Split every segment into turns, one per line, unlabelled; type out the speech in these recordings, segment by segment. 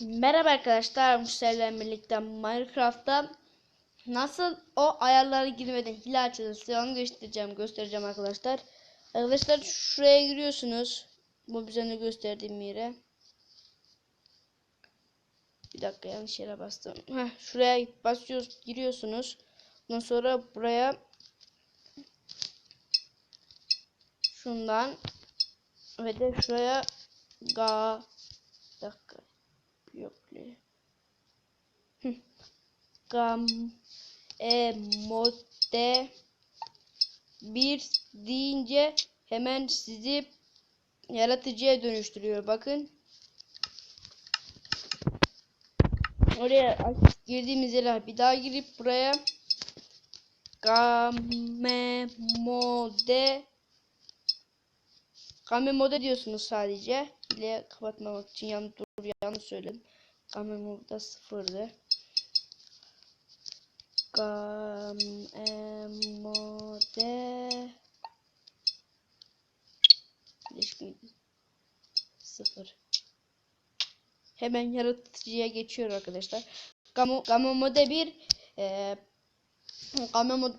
Merhaba arkadaşlar, Müşterilerle birlikte Minecraft'ta nasıl o ayarlara girmeden hile açılırsa onu göstereceğim, göstereceğim arkadaşlar. Arkadaşlar şuraya giriyorsunuz. Bu bize gösterdiğim yere. Bir dakika yanlış yere bastım. Heh, şuraya basıyoruz, giriyorsunuz. Ondan sonra buraya şundan ve de şuraya ga dakika Hı. Gam e modde bir deyince hemen sizi yaratıcıya dönüştürüyor. Bakın. Oraya girdiğimiz yere bir daha girip buraya game game mode diyorsunuz sadece. Bile kapatmamak için yanlış dur yanlış söyledim. Game mode sıfırdı. Game mode Değişik Sıfır. Hemen yaratıcıya geçiyor arkadaşlar. Game, game mode 1 e, game mode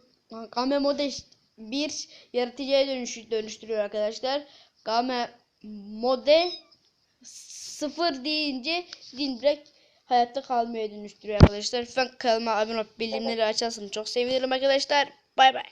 game mode 1 yaratıcıya dönüş, dönüştürüyor arkadaşlar. Game mode 0 deyince din direkt hayatta kalmaya dönüştürüyor arkadaşlar. Lütfen kanalıma abone olup bildirimleri açarsanız çok sevinirim arkadaşlar. Bay bay.